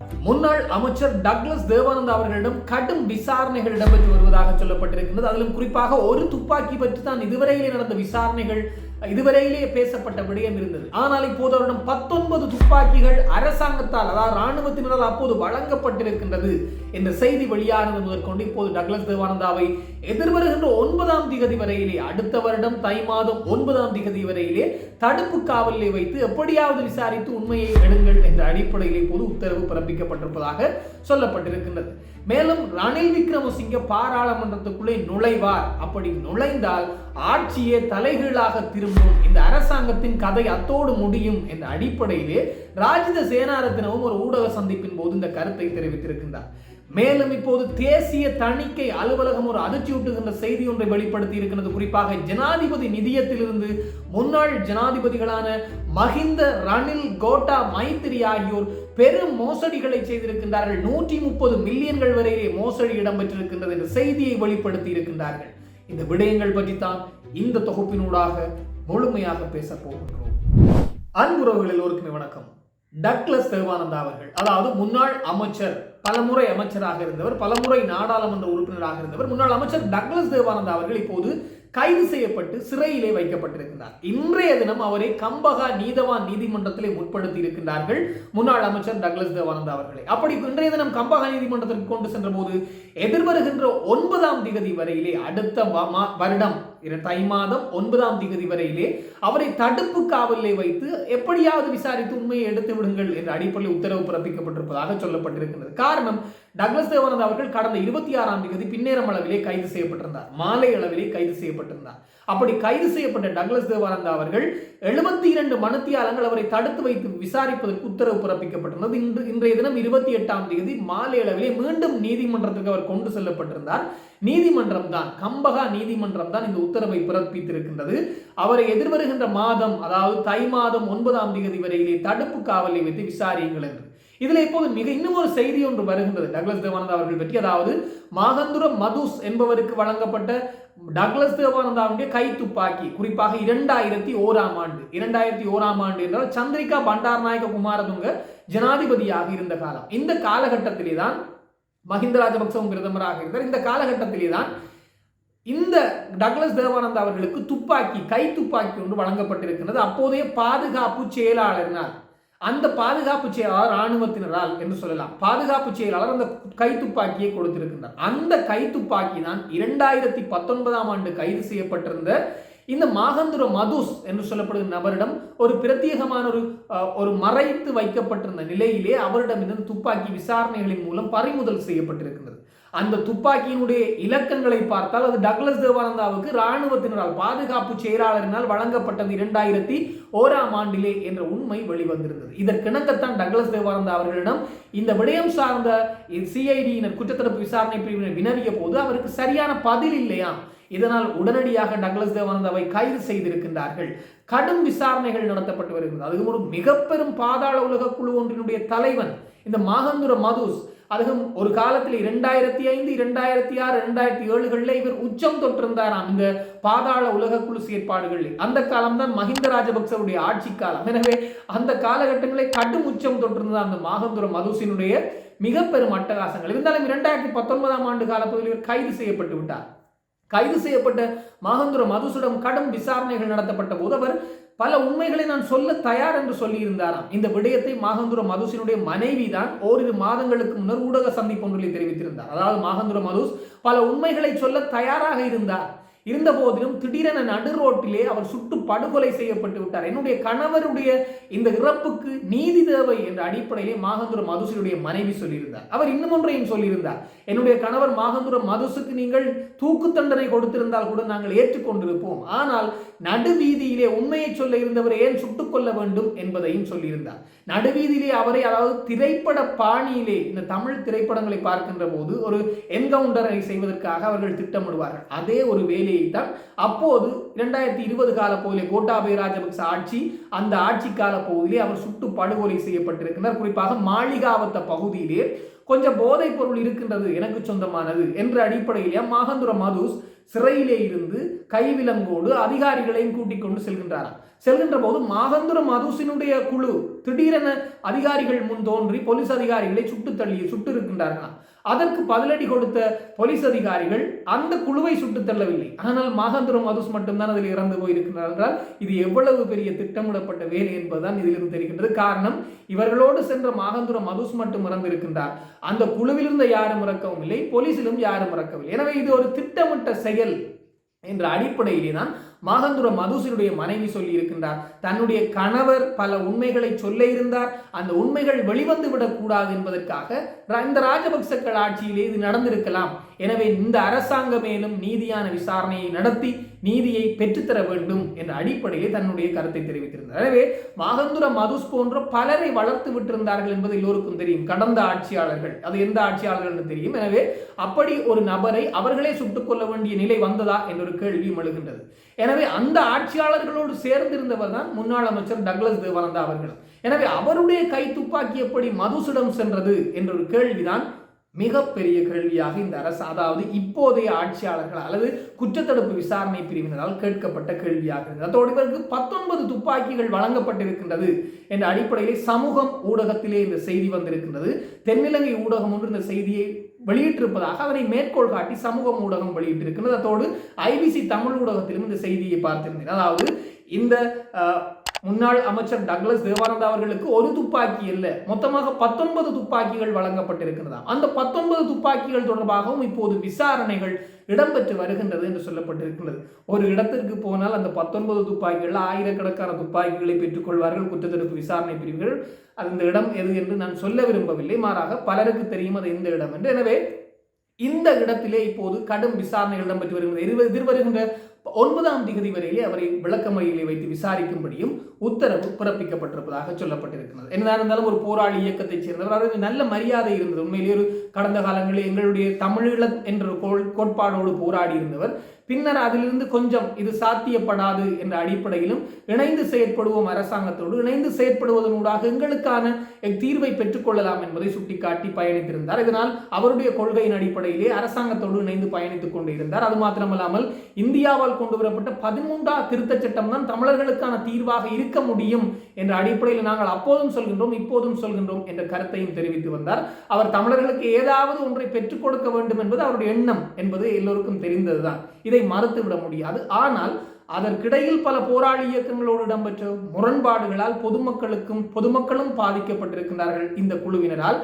முன்னாள் அமைச்சர் டக்ளஸ் தேவானந்த் அவர்களிடம் கடும் விசாரணைகள் இடம்பெற்று வருவதாக சொல்லப்பட்டிருக்கின்றது. அதிலும் குறிப்பாக ஒரு துப்பாக்கி பற்றி தான் இதுவரையிலே நடந்த விசாரணைகள் இதுவரையிலே பேசப்பட்ட விடயம் இருந்தது. ஆனால் இப்போது அவரிடம் பத்தொன்பது துப்பாக்கிகள் அரசாங்கத்தால் அதாவது ராணுவத்தினரால் அப்போது வழங்கப்பட்டிருக்கின்றது என்ற செய்தி வெளியானது முதற்கொண்டு இப்போது டக்ளஸ் தேவானந்தாவை எதிர்வருகின்ற ஒன்பதாம் திகதி வரையிலே அடுத்த வருடம் தை மாதம் ஒன்பதாம் திகதி வரையிலே தடுப்பு காவலிலே வைத்து எப்படியாவது விசாரித்து உண்மையை எடுங்கள் என்ற அடிப்படையில் இப்போது உத்தரவு பிறப்பிக்கப்பட்டிருப்பதாக சொல்லப்பட்டிருக்கின்றது. மேலும் ரணில் விக்ரமசிங்க பாராளுமன்றத்துக்குள்ளே நுழைவார். அப்படி நுழைந்தால் ஆட்சியே தலைகீழாக திரும்பும். இந்த அரசாங்கத்தின் கதை அத்தோடு முடியும் என்ற அடிப்படையிலே ராஜித சேனாரத்தினவும் ஒரு ஊடக சந்திப்பின் போது இந்த கருத்தை தெரிவித்திருக்கின்றார். மேலும் இப்போது தேசிய தணிக்கை அலுவலகம் ஒரு அதிர்ச்சியூட்டுகின்ற செய்தி ஒன்றை வெளிப்படுத்தி இருக்கிறது. குறிப்பாக ஜனாதிபதி நிதியத்திலிருந்து முன்னாள் ஜனாதிபதிகளான மஹிந்த ரணில் கோட்டா மைத்திரி ஆகியோர் பெரும் மோசடிகளை செய்திருக்கின்றார்கள். நூற்றி முப்பது மில்லியன்கள் வரையிலே மோசடி இடம்பெற்றிருக்கின்றது என்ற செய்தியை வெளிப்படுத்தி இருக்கின்றார்கள். இந்த விடயங்கள் பற்றித்தான் இந்த தொகுப்பினூடாக முழுமையாக பேச போகின்றோம். அன்புறவுகள் எல்லோருக்குமே வணக்கம். டக்ளஸ் தேவானந்தா அவர்கள் அதாவது முன்னாள் அமைச்சர் பலமுறை அமைச்சராக இருந்தவர் பலமுறை நாடாளுமன்ற உறுப்பினராக இருந்தவர் முன்னாள் அமைச்சர் டக்ளஸ் தேவானந்தா அவர்கள் இப்போது கைது செய்யப்பட்டு சிறையிலே வைக்கப்பட்டிருக்கிறார். இன்றைய தினம் அவரை கம்பகா நீதவான் நீதிமன்றத்திலே முற்படுத்தி இருக்கின்றார்கள் முன்னாள் அமைச்சர் டக்ளஸ் தேவானந்தா அவர்களை. அப்படி இன்றைய தினம் கம்பகா நீதிமன்றத்திற்கு கொண்டு சென்ற போது எதிர்வருகின்ற ஒன்பதாம் திகதி வரையிலே அடுத்த வ- மா- வருடம் தை மாதம் ஒன்பதாம் திகதி வரையிலே அவரை தடுப்பு காவலிலே வைத்து எப்படியாவது விசாரித்து உண்மையை எடுத்து விடுங்கள் என்ற அடிப்படையில் உத்தரவு பிறப்பிக்கப்பட்டிருப்பதாக சொல்லப்பட்டிருக்கிறது காரணம் டக்ளஸ் தேவானந்த் அவர்கள் கடந்த இருபத்தி ஆறாம் தேதி பின்னேரம் அளவிலே கைது செய்யப்பட்டிருந்தார். மாலை அளவிலே கைது செய்யப்பட்டிருந்தார். அப்படி கைது செய்யப்பட்ட டக்ளஸ் தேவானந்தா அவர்கள் எழுபத்தி இரண்டு மணித்தியாலங்கள் அவரை தடுத்து வைத்து விசாரிப்பதற்கு உத்தரவு பிறப்பிக்கப்பட்டிருந்தது. இன்று இன்றைய தினம் இருபத்தி எட்டாம் தேதி மாலை அளவிலே மீண்டும் நீதிமன்றத்துக்கு அவர் கொண்டு செல்லப்பட்டிருந்தார். நீதிமன்றம் தான் கம்பகா நீதிமன்றம் தான் இந்த உத்தரவை பிறப்பித்திருக்கின்றது. அவரை எதிர்வருகின்ற மாதம் அதாவது தை மாதம் ஒன்பதாம் தேதி வரையிலே தடுப்பு காவலில் வைத்து விசாரியுங்கள் என்று. இதில் இப்போது மிக இன்னும் ஒரு செய்தி ஒன்று வருகின்றது. டக்ளஸ் தேவானந்தா அவர்கள் பற்றி. அதாவது மாகந்துரம் மதுஸ் என்பவருக்கு வழங்கப்பட்ட டக்ளஸ் தேவானந்தாவுடைய கை துப்பாக்கி குறிப்பாக இரண்டாயிரத்தி ஓராம் ஆண்டு. இரண்டாயிரத்தி ஓராம் ஆண்டு என்றால் சந்திரிகா பண்டாரநாயக குமாரதுங்க ஜனாதிபதியாக இருந்த காலம். இந்த காலகட்டத்திலே தான் மஹிந்த ராஜபக்சவும் பிரதமராக இருந்தார். இந்த காலகட்டத்திலே தான் இந்த டக்ளஸ் தேவானந்தா அவர்களுக்கு துப்பாக்கி கை துப்பாக்கி ஒன்று வழங்கப்பட்டிருக்கிறது அப்போதைய பாதுகாப்பு செயலாளர்னார் அந்த பாதுகாப்பு செயலாளர் ராணுவத்தினரால் என்று சொல்லலாம். பாதுகாப்பு செயலாளர் அந்த கைத்துப்பாக்கியை கொடுத்திருக்கின்றார். அந்த கைத்துப்பாக்கி தான் இரண்டாயிரத்தி பத்தொன்பதாம் ஆண்டு கைது செய்யப்பட்டிருந்த இந்த மாகந்துர மதுஸ் என்று சொல்லப்படுகிற நபரிடம் ஒரு பிரத்யேகமான ஒரு ஒரு மறைத்து வைக்கப்பட்டிருந்த நிலையிலே அவரிடம் இந்த துப்பாக்கி விசாரணைகளின் மூலம் பறிமுதல் செய்யப்பட்டிருக்கின்றது. அந்த துப்பாக்கியினுடைய இலக்கங்களை பார்த்தால் அது டக்ளஸ் தேவானந்தாவுக்கு இராணுவத்தினரால் பாதுகாப்பு செயலாளரினால் வழங்கப்பட்டது இரண்டாயிரத்தி ஓராம் ஆண்டிலே என்ற உண்மை வெளிவந்திருந்தது. இதற்கிணங்கத்தான் டக்ளஸ் தேவானந்தா அவர்களிடம் இந்த விடயம் சார்ந்த சிஐடியினர் குற்றத்தடுப்பு விசாரணை பிரிவினர் வினவிய போது அவருக்கு சரியான பதில் இல்லையாம் இதனால் உடனடியாக டக்ளஸ் தேவானந்தாவை கைது செய்திருக்கின்றார்கள். கடும் விசாரணைகள் நடத்தப்பட்டு வருகிறது அதுவும் ஒரு மிக பெரும் பாதாள உலக குழு ஒன்றினுடைய தலைவன் இந்த மாகந்துர மதுஸ் அதுவும் ஒரு காலத்தில் இரண்டாயிரத்தி ஐந்து இரண்டாயிரத்தி ஆறு இரண்டாயிரத்தி ஏழுகளில் இவர் உச்சம் தொற்றிருந்தாராம் இந்த பாதாள உலக குழு செயற்பாடுகளில். அந்த காலம்தான் மஹிந்த ராஜபக்சவுடைய ஆட்சி காலம். எனவே அந்த காலகட்டங்களில் கடும் உச்சம் தொட்டிருந்த அந்த மாகந்துர மதுசினுடைய மிக பெரும் அட்டகாசங்கள். இருந்தாலும் இரண்டாயிரத்தி பத்தொன்பதாம் ஆண்டு காலப்பகுதியில் இவர் கைது செய்யப்பட்டு விட்டார். கைது செய்யப்பட்ட மாகந்துர மதுசுடம் கடும் விசாரணைகள் நடத்தப்பட்ட போது அவர் பல உண்மைகளை நான் சொல்ல தயார் என்று சொல்லியிருந்தாராம். இந்த விடயத்தை மாகந்துர மதுசினுடைய மனைவி தான் ஓரிரு மாதங்களுக்கு முன்னர் ஊடக சந்திப்பு ஒன்றில் தெரிவித்திருந்தார். அதாவது மாகந்துர மதுஸ் பல உண்மைகளை சொல்ல தயாராக இருந்தார். இருந்த போதிலும் திடீரென நடு ரோட்டிலே அவர் சுட்டு படுகொலை செய்யப்பட்டு விட்டார். என்னுடைய கணவருடைய இந்த இறப்புக்கு நீதி தேவை என்ற அடிப்படையிலே மாகந்துர மதுசுடைய மனைவி சொல்லியிருந்தார். அவர் இன்னும் ஒன்றையும் சொல்லியிருந்தார். என்னுடைய கணவர் மாகந்துர மதுசுக்கு நீங்கள் தூக்கு தண்டனை கொடுத்திருந்தால் கூட நாங்கள் ஏற்றுக்கொண்டிருப்போம். ஆனால் நடுவீதியிலே உண்மையை சொல்ல இருந்தவரை ஏன் சுட்டுக் கொள்ள வேண்டும் என்பதையும் சொல்லியிருந்தார். நடுவீதியிலே அவரை அதாவது திரைப்பட பாணியிலே இந்த தமிழ் திரைப்படங்களை பார்க்கின்ற போது ஒரு என்கவுண்டரை செய்வதற்காக அவர்கள் திட்டமிடுவார்கள். அதே ஒரு வேலையை தான். அப்போது இரண்டாயிரத்தி இருபது கால பகுதியிலே கோட்டாபய ராஜபக்ச ஆட்சி அந்த ஆட்சி கால பகுதியிலே அவர் சுட்டு படுகொலை செய்யப்பட்டிருக்கிறார். குறிப்பாக மாளிகாவத்த பகுதியிலே கொஞ்சம் போதைப் பொருள் இருக்கின்றது எனக்கு சொந்தமானது என்ற அடிப்படையிலே மாகந்துர மதுஸ் சிறையிலே இருந்து கைவிலங்கோடு அதிகாரிகளையும் கூட்டிக் கொண்டு செல்கின்றாராம். செல்கின்ற போது மாகந்துர மதுசினுடைய குழு திடீரென அதிகாரிகள் முன் தோன்றி போலீஸ் அதிகாரிகளை சுட்டு தள்ளி சுட்டு இருக்கின்றார்களாம். அதற்கு பதிலடி கொடுத்த போலீஸ் அதிகாரிகள் அந்த குழுவை சுட்டு தள்ளவில்லை. ஆனால் மாகந்துரம் மதுஸ் மட்டும்தான் அதில் இறந்து போயிருக்கிறார்கள் இது எவ்வளவு பெரிய திட்டமிடப்பட்ட வேலை என்பதுதான் இதிலிருந்து தெரிகின்றது. காரணம் இவர்களோடு சென்ற மாகந்துரம் மதுஸ் மட்டும் இறந்திருக்கின்றார். அந்த குழுவிலிருந்த யாரும் இறக்கவும் இல்லை போலீஸிலும் யாரும் இறக்கவில்லை. எனவே இது ஒரு திட்டமிட்ட செயல் என்ற அடிப்படையிலே தான் மாகந்துர மதுசூருடைய மனைவி சொல்லி இருக்கின்றார். தன்னுடைய கணவர் பல உண்மைகளை சொல்ல இருந்தார். அந்த உண்மைகள் வெளிவந்து விடக்கூடாது என்பதற்காக இந்த ராஜபக்சக்கள் ஆட்சியிலே இது நடந்திருக்கலாம். எனவே இந்த அரசாங்கம் மேலும் நீதியான விசாரணையை நடத்தி நீதியை பெற்றுத்தர வேண்டும் என்ற அடிப்படையில் தன்னுடைய கருத்தை தெரிவித்திருந்தார். எனவே மாகந்துர மதுஸ் போன்ற பலரை வளர்த்து விட்டிருந்தார்கள் என்பது எல்லோருக்கும் தெரியும். கடந்த ஆட்சியாளர்கள். அது எந்த ஆட்சியாளர்கள் தெரியும். எனவே அப்படி ஒரு நபரை அவர்களே சுட்டுக் கொள்ள வேண்டிய நிலை வந்ததா என்ற ஒரு கேள்வி எழுகின்றது. எனவே அந்த ஆட்சியாளர்களோடு சேர்ந்திருந்தவர் தான் முன்னாள் அமைச்சர் டக்ளஸ் தேவானந்தா அவர்கள். எனவே அவருடைய கை துப்பாக்கி எப்படி மதுசிடம் சென்றது என்ற ஒரு கேள்விதான் மிகப்பெரிய கேள்வியாக இந்த அரசு அதாவது இப்போதைய ஆட்சியாளர்கள் அல்லது குற்றத்தடுப்பு விசாரணை பிரிவினரால் கேட்கப்பட்ட கேள்வியாக இருந்தது. அதோடு இவருக்கு பத்தொன்பது துப்பாக்கிகள் வழங்கப்பட்டிருக்கின்றது என்ற அடிப்படையில் சமூகம் ஊடகத்திலே இந்த செய்தி வந்திருக்கின்றது. தென்னிலங்கை ஊடகம் ஒன்று இந்த செய்தியை வெளியிட்டிருப்பதாக அதனை மேற்கோள் காட்டி சமூகம் ஊடகம் வெளியிட்டிருக்கின்றது. அதோடு ஐபிசி தமிழ் ஊடகத்திலும் இந்த செய்தியை பார்த்திருந்தேன். அதாவது இந்த முன்னாள் அமைச்சர் டக்ளஸ் தேவானந்தா அவர்களுக்கு ஒரு துப்பாக்கி இல்லை மொத்தமாக பத்தொன்பது துப்பாக்கிகள் வழங்கப்பட்டிருக்கிறதா அந்த பத்தொன்பது துப்பாக்கிகள் தொடர்பாகவும் இப்போது விசாரணைகள் இடம்பெற்று வருகின்றது என்று சொல்லப்பட்டிருக்கிறது ஒரு இடத்திற்கு போனால் அந்த பத்தொன்பது துப்பாக்கிகள் ஆயிரக்கணக்கான துப்பாக்கிகளை பெற்றுக்கொள்வார்கள் குற்றத்தடுப்பு விசாரணை பிரிவுகள். அந்த இடம் எது என்று நான் சொல்ல விரும்பவில்லை. மாறாக பலருக்கு தெரியும் அது எந்த இடம் என்று. எனவே இந்த இடத்திலே இப்போது கடும் விசாரணை இடம்பெற்று வருகிறது எதிர்வருகின்ற ஒன்பதாம் திகதி வரையிலே அவரை விளக்கமறையிலே வைத்து விசாரிக்கும்படியும் உத்தரவு பிறப்பிக்கப்பட்டிருப்பதாக சொல்லப்பட்டிருக்கிறது. என்னதான் இருந்தாலும் ஒரு போராளி இயக்கத்தைச் சேர்ந்தவர். அவருக்கு நல்ல மரியாதை இருந்தது. உண்மையிலே ஒரு கடந்த காலங்களில் எங்களுடைய தமிழீழம் என்ற கோட்பாடோடு போராடி இருந்தவர். பின்னர் அதிலிருந்து கொஞ்சம் இது சாத்தியப்படாது என்ற அடிப்படையிலும் இணைந்து செயற்படுவோம் அரசாங்கத்தோடு இணைந்து செயற்படுவதனூடாக எங்களுக்கான தீர்வை பெற்றுக்கொள்ளலாம் என்பதை சுட்டிக்காட்டி பயணித்திருந்தார். இதனால் அவருடைய கொள்கையின் அடிப்படையிலே அரசாங்கத்தோடு இணைந்து பயணித்துக் கொண்டிருந்தார். அது மாத்திரமல்லாமல் இந்தியாவால் கொண்டு வரப்பட்ட பதிமூன்றா திருத்த சட்டம் தான் தமிழர்களுக்கான தீர்வாக இருக்க முடியும் என்ற அடிப்படையில் நாங்கள் அப்போதும் சொல்கின்றோம் இப்போதும் சொல்கின்றோம் என்ற கருத்தையும் தெரிவித்து வந்தார். அவர் தமிழர்களுக்கு ஏதாவது ஒன்றை பெற்றுக் கொடுக்க வேண்டும் என்பது அவருடைய எண்ணம் என்பது எல்லோருக்கும் தெரிந்ததுதான். இதை இதை மறுத்துவிட முடியாது. ஆனால் அதற்கிடையில் பல போராளி இயக்கங்களோடு இடம்பெற்ற முரண்பாடுகளால் பொதுமக்களுக்கும் பொதுமக்களும் பாதிக்கப்பட்டிருக்கிறார்கள் இந்த குழுவினரால்.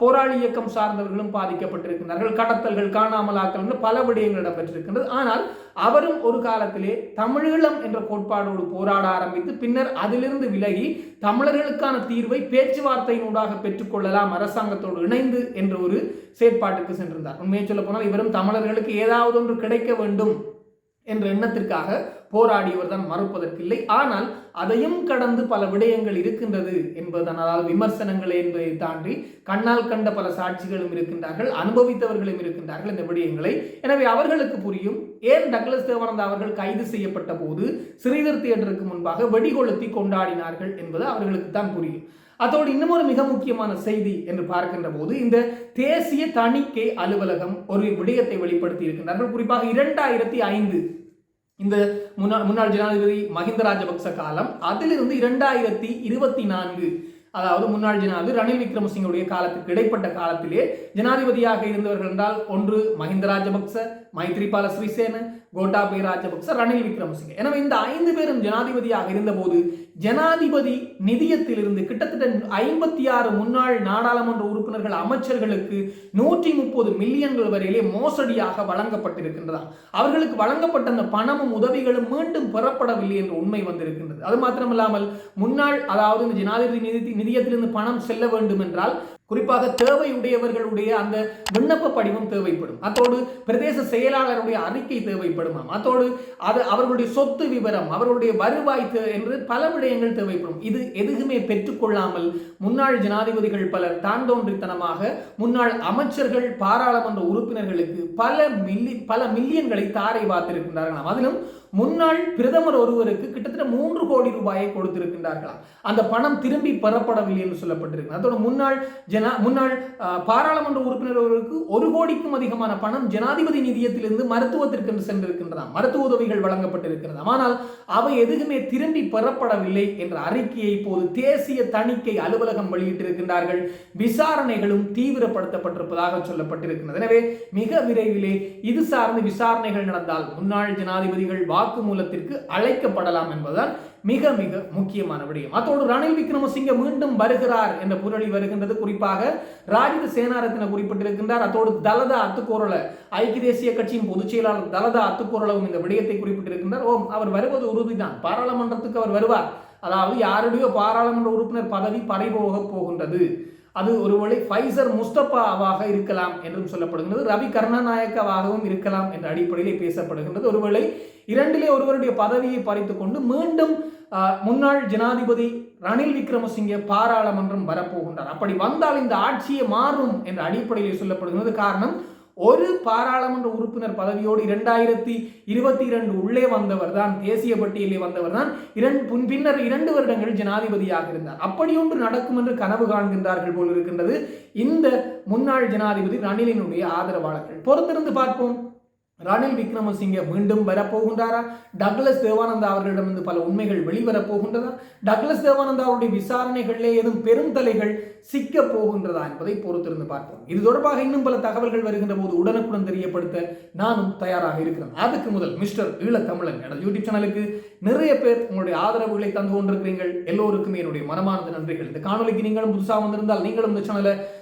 போராளி இயக்கம் சார்ந்தவர்களும் பாதிக்கப்பட்டிருக்கிறார்கள் கடத்தல்கள் காணாமலாக்கல் பல விடயங்கள் இடம்பெற்றிருக்கின்றது. ஆனால் அவரும் ஒரு காலத்திலே தமிழீழம் என்ற கோட்பாடோடு போராட ஆரம்பித்து பின்னர் அதிலிருந்து விலகி தமிழர்களுக்கான தீர்வை பேச்சுவார்த்தையினூடாக பெற்றுக்கொள்ளலாம் அரசாங்கத்தோடு இணைந்து என்ற ஒரு செயற்பாட்டுக்கு சென்றிருந்தார். உண்மையை சொல்ல போனால் இவரும் தமிழர்களுக்கு ஏதாவது ஒன்று கிடைக்க வேண்டும் என்ற எண்ணத்திற்காக போராடியவர் தான் மறுப்பதற்கில்லை. ஆனால் அதையும் கடந்து பல விடயங்கள் இருக்கின்றது என்பதுதான். அதாவது விமர்சனங்கள் என்பதை தாண்டி கண்ணால் கண்ட பல சாட்சிகளும் இருக்கின்றார்கள் அனுபவித்தவர்களும் இருக்கின்றார்கள் இந்த விடயங்களை. எனவே அவர்களுக்கு புரியும் ஏன் டக்ளஸ் தேவானந்தா அவர்கள் கைது செய்யப்பட்ட போது ஸ்ரீதர் தியேட்டருக்கு முன்பாக வெடிகொளுத்தி கொண்டாடினார்கள் என்பது அவர்களுக்கு தான் புரியும். அதோடு இன்னமொரு ஒரு மிக முக்கியமான செய்தி என்று பார்க்கின்ற போது இந்த தேசிய தணிக்கை அலுவலகம் ஒரு விடயத்தை வெளிப்படுத்தி இருக்கின்றார்கள். குறிப்பாக இரண்டாயிரத்தி ஐந்து இந்த முன்னாள் முன்னாள் ஜனாதிபதி மஹிந்த ராஜபக்ச காலம் அதிலிருந்து இரண்டாயிரத்தி இருபத்தி நான்கு அதாவது முன்னாள் ஜனாதிபதி ரணில் விக்ரமசிங்குடைய காலத்துக்கு இடைப்பட்ட காலத்திலே ஜனாதிபதியாக இருந்தவர்கள் என்றால் ஒன்று மஹிந்த ராஜபக்ச மைத்ரிபால ஸ்ரீசேன கோட்டாபய ராஜபக்ச ரணில் விக்ரமசிங்க. எனவே இந்த ஐந்து பேரும் ஜனாதிபதியாக இருந்தபோது ஜனாதிபதி நிதியத்திலிருந்து கிட்டத்தட்ட ஐம்பத்தி ஆறு முன்னாள் நாடாளுமன்ற உறுப்பினர்கள் அமைச்சர்களுக்கு நூற்றி முப்பது மில்லியன்கள் வரையிலே மோசடியாக வழங்கப்பட்டிருக்கின்றதா அவர்களுக்கு வழங்கப்பட்ட அந்த பணமும் உதவிகளும் மீண்டும் பெறப்படவில்லை என்ற உண்மை வந்திருக்கின்றது. அது மாத்திரமில்லாமல் முன்னாள் அதாவது இந்த ஜனாதிபதி நிதி நிதியத்திலிருந்து பணம் செல்ல வேண்டும் என்றால் குறிப்பாக தேவையுடையவர்களுடைய அந்த விண்ணப்ப படிவம் தேவைப்படும். அத்தோடு பிரதேச செயலாளருடைய அறிக்கை தேவைப்படுமாம் அத்தோடு அது அவர்களுடைய சொத்து விவரம் அவர்களுடைய வருவாய் என்று பல விடயங்கள் தேவைப்படும். இது எதுவுமே பெற்றுக்கொள்ளாமல் முன்னாள் ஜனாதிபதிகள் பலர் தான் தோன்றித்தனமாக முன்னாள் அமைச்சர்கள் பாராளுமன்ற உறுப்பினர்களுக்கு பல மில்லி பல மில்லியன்களை தாரை வார்த்திருக்கின்றார்களாம் அதிலும் முன்னாள் பிரதமர் ஒருவருக்கு கிட்டத்தட்ட மூன்று கோடி ரூபாயை கொடுத்திருக்கின்றார்களாம். அந்த பணம் திரும்பி பெறப்படவில்லை என்று சொல்லப்பட்டிருக்கு அதோட முன்னாள் ஜனா முன்னாள் அஹ், பாராளுமன்ற உறுப்பினர் ஒருவருக்கு ஒரு கோடிக்கும் அதிகமான பணம் ஜனாதிபதி நிதியத்திலிருந்து மருத்துவத்திற்கு சென்றிருக்கின்றதாம். மருத்துவ உதவிகள் வழங்கப்பட்டிருக்கிறதாம் ஆனால் அவை எதுவுமே திரும்பி பெறப்படவில்லை என்ற அறிக்கையை இப்போது தேசிய தணிக்கை அலுவலகம் வெளியிட்டிருக்கின்றார்கள். விசாரணைகளும் தீவிரப்படுத்தப்பட்டிருப்பதாக சொல்லப்பட்டிருக்கிறது எனவே மிக விரைவிலே இது சார்ந்த விசாரணைகள் நடந்தால் முன்னாள் ஜனாதிபதிகள் வாக்குமூலத்திற்கு அழைக்கப்படலாம் என்பதுதான் மிக மிக முக்கியமான விடயம். அத்தோடு ரணில் விக்ரமசிங்க மீண்டும் வருகிறார் என்ற புரளி வருகின்றது. குறிப்பாக ராஜித சேனாரத்தின குறிப்பிட்டிருக்கின்றார். அத்தோடு தலதா அத்துக்கோரல ஐக்கிய தேசிய கட்சியின் பொதுச் செயலாளர் தலதா அத்துக்கோரலவும் இந்த விடயத்தை குறிப்பிட்டிருக்கின்றார். ஓம் அவர் வருவது உறுதிதான். பாராளுமன்றத்துக்கு அவர் வருவார். அதாவது யாருடைய பாராளுமன்ற உறுப்பினர் பதவி பறிபோக போகின்றது. அது ஒருவேளை ஃபைசர் முஸ்தபாவாக இருக்கலாம் என்றும் சொல்லப்படுகின்றது ரவி கருணாநாயக்கவாகவும் இருக்கலாம் என்ற அடிப்படையில் பேசப்படுகின்றது. ஒருவேளை இரண்டிலே ஒருவருடைய பதவியை பறித்து கொண்டு மீண்டும் முன்னாள் ஜனாதிபதி ரணில் விக்ரமசிங்கே பாராளுமன்றம் வரப்போகின்றார். அப்படி வந்தால் இந்த ஆட்சியை மாறும் என்ற அடிப்படையில் சொல்லப்படுகிறது காரணம் ஒரு பாராளுமன்ற உறுப்பினர் பதவியோடு இரண்டாயிரத்தி இருபத்தி இரண்டு உள்ளே வந்தவர் தான் தேசிய பட்டியலில் வந்தவர் தான் இரண்டு பின்னர் இரண்டு வருடங்கள் ஜனாதிபதியாக இருந்தார். அப்படியொன்று நடக்கும் என்று கனவு காண்கின்றார்கள் போல் இருக்கின்றது. இந்த முன்னாள் ஜனாதிபதி ரணிலினுடைய ஆதரவாளர்கள். பொறுத்திருந்து பார்ப்போம். ரணில் விக்ரமசிங்கே மீண்டும் வரப்போகின்றாரா? டக்ளஸ் தேவானந்தா அவர்களிடமிருந்து பல உண்மைகள் வெளிவரப் போகின்றதா டக்ளஸ் தேவானந்தா அவருடைய விசாரணைகளிலே ஏதும் பெருந்தலைகள் சிக்க போகின்றதா என்பதை பொறுத்திருந்து பார்ப்போம். இது தொடர்பாக இன்னும் பல தகவல்கள் வருகின்ற போது உடனுக்குடன் தெரியப்படுத்த நானும் தயாராக இருக்கிறேன். அதுக்கு முதல் மிஸ்டர் ஈழத்தமிழன் எனது யூடியூப் சேனலுக்கு நிறைய பேர் உங்களுடைய ஆதரவுகளை தந்து கொண்டிருக்கிறீர்கள். எல்லோருக்குமே என்னுடைய மனமானது நன்றிகள். இந்த காணொலிக்கு நீங்களும் புதுசாக வந்திருந்தால் நீங்களும் இந்த சேனலை